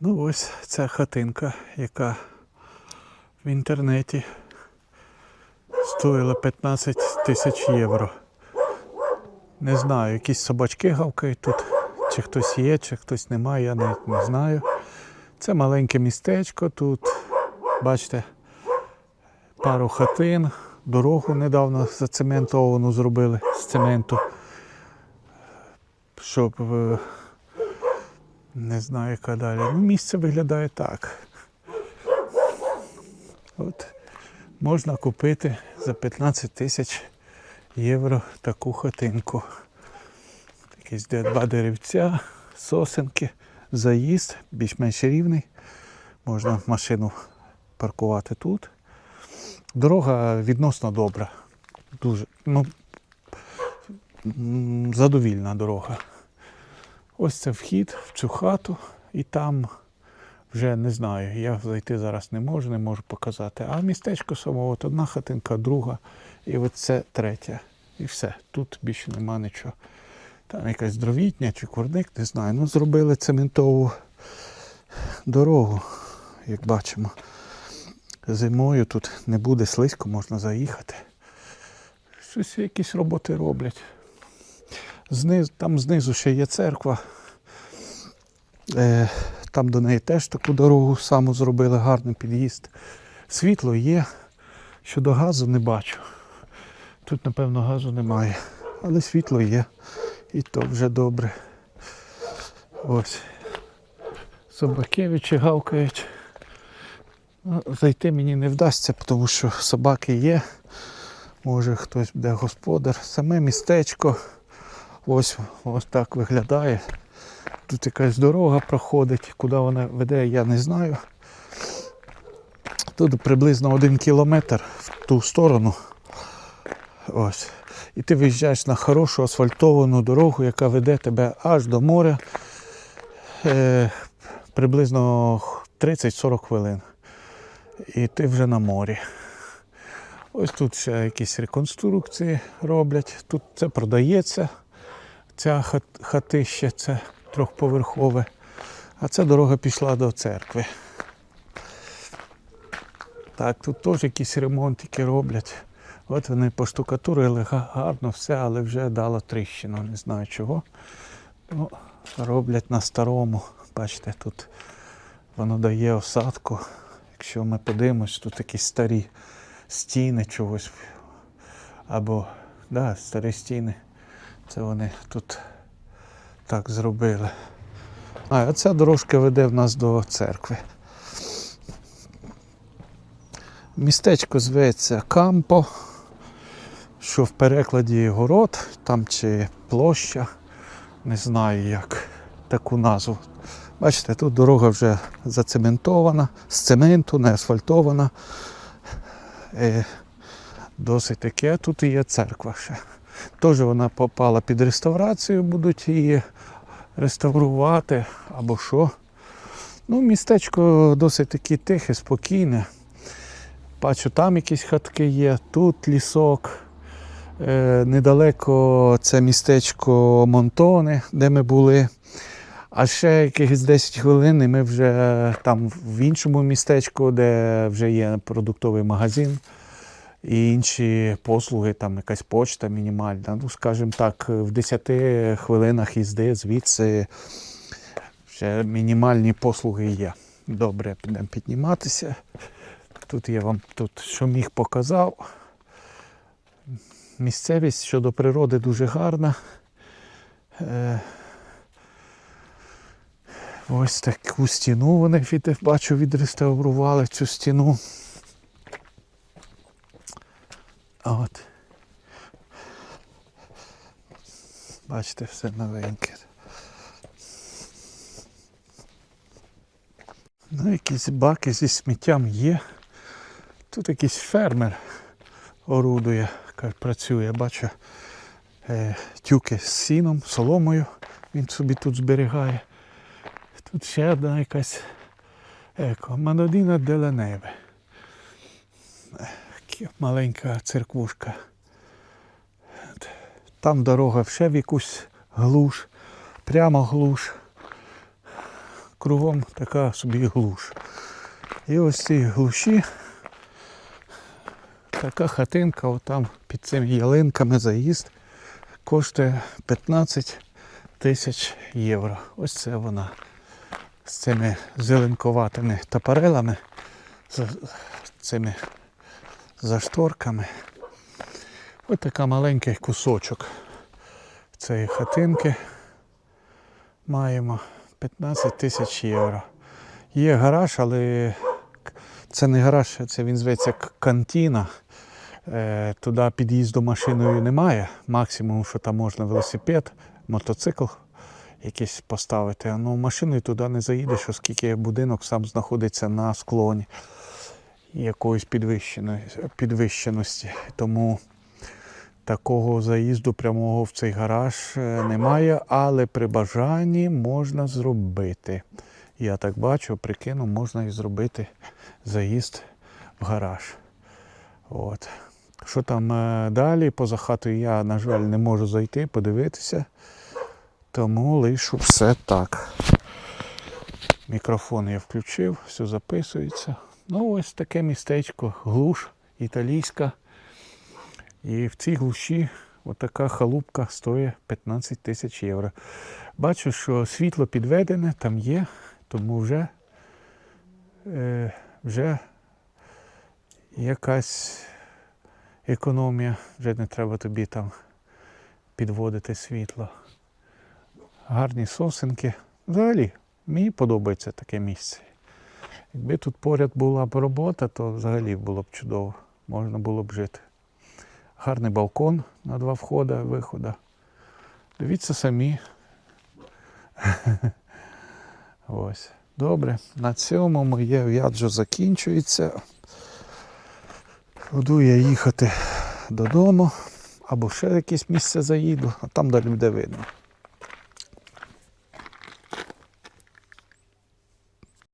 Ну ось ця хатинка, яка в інтернеті стоїла 15 тисяч євро. Не знаю, якісь собачки гавкають тут, чи хтось є, чи хтось немає, я навіть не знаю. Це маленьке містечко тут. Бачите, пару хатин, дорогу недавно зацементовану зробили з цементу. Щоб е, не знаю, яка далі. Ну, місце виглядає так. От можна купити за 15 тисяч євро таку хатинку. Якісь два деревця, сосенки, заїзд, більш-менш рівний. Можна машину паркувати тут. Дорога відносно добра. Дуже. Ну, задовільна дорога. Ось це вхід в цю хату, і там вже не знаю, я зайти зараз не можу, не можу показати. А містечко само, одна хатинка, друга, і от це третя. І все. Тут більше нема нічого. Там якась дровітня чи курник, не знаю. Ну, зробили цементову дорогу, як бачимо. Зимою тут не буде слизько, можна заїхати. Щось якісь роботи роблять. Зниз, там знизу ще є церква. Е, там до неї теж таку дорогу саму зробили, гарний під'їзд. Світло є. Щодо газу не бачу. Тут, напевно, газу немає. Але світло є. І то вже добре. Ось. Собакевичі гавкають. Ну, Зайти мені не вдасться, тому що собаки є. Може хтось буде господар. Саме містечко. Ось, ось так виглядає. Тут якась дорога проходить, куди вона веде, я не знаю. Тут приблизно один кілометр в ту сторону. Ось. І ти виїжджаєш на хорошу асфальтовану дорогу, яка веде тебе аж до моря. Е, приблизно 30-40 хвилин. І ти вже на морі. Ось тут ще якісь реконструкції роблять. Тут це продається. Ця хат- хатище це трьохповерхове. А ця дорога пішла до церкви. Так, тут теж якісь ремонтики роблять. От вони поштукатурили гарно все, але вже дало тріщину, не знаю чого. Ну, роблять на старому. Бачите, тут воно дає осадку. Якщо ми подивимось, тут якісь старі стіни чогось. Або да, старі стіни. Це вони тут так зробили. А, ця дорожка веде в нас до церкви. Містечко зветься Кампо, що в перекладі город, там чи площа, не знаю як таку назву. Бачите, тут дорога вже зацементована, з цементу, не асфальтована. Е, досить таке. Тут і є церква ще. Теж вона попала під реставрацію, будуть її реставрувати або що. Ну, містечко досить таке тихе, спокійне. Бачу, там якісь хатки є, тут лісок. Е, недалеко це містечко Монтоне, де ми були. А ще якихось 10 хвилин і ми вже там в іншому містечку, де вже є продуктовий магазин і інші послуги, там якась почта мінімальна. Ну, скажімо так, в 10 хвилинах їзди звідси вже мінімальні послуги є. Добре, підемо підніматися. Тут я вам тут що міг показав. Місцевість щодо природи дуже гарна. Е, Ось таку стіну вони бачу, відреставрували цю стіну. От. Бачите, все новеньке. Ну, якісь баки зі сміттям є. Тут якийсь фермер орудує, як працює, бачу е, тюки з сіном, соломою. Він собі тут зберігає. Тут ще одна якась еко, Манодіна деля Маленька церквушка. Там дорога ще в якусь глуш, прямо глуш. кругом така собі глуш. І ось ці глуші, така хатинка, отам під цими ялинками заїзд коштує 15 тисяч євро. Ось це вона з цими зеленковатими тапарелами, з цими зашторками. Ось така маленький кусочок цієї хатинки. Маємо 15 тисяч євро. Є гараж, але це не гараж, це він зветься кантіна. Е, Туди під'їзду машиною немає. Максимум, що там можна велосипед, мотоцикл якийсь поставити. Ну, машиною туди не заїдеш, оскільки будинок сам знаходиться на склоні якоїсь підвищеності. Тому такого заїзду прямого в цей гараж е, немає, але при бажанні можна зробити. Я так бачу, прикину, можна і зробити заїзд в гараж. От. Що там е, далі? Поза хатою я, на жаль, не можу зайти, подивитися. Тому лишу все так. Мікрофон я включив, все записується. Ну, ось таке містечко, глуш італійська. І в цій глуші отака халупка стоїть 15 тисяч євро. Бачу, що світло підведене, там є, тому вже, е, вже якась економія, вже не треба тобі там підводити світло. Гарні сосенки. Взагалі, мені подобається таке місце. Якби тут поряд була б робота, то взагалі було б чудово. Можна було б жити. Гарний балкон на два входи, виходи. Дивіться самі. Ось. Добре. На цьому моє в'яджо закінчується. Буду я їхати додому або ще якесь місце заїду, а там далі буде видно.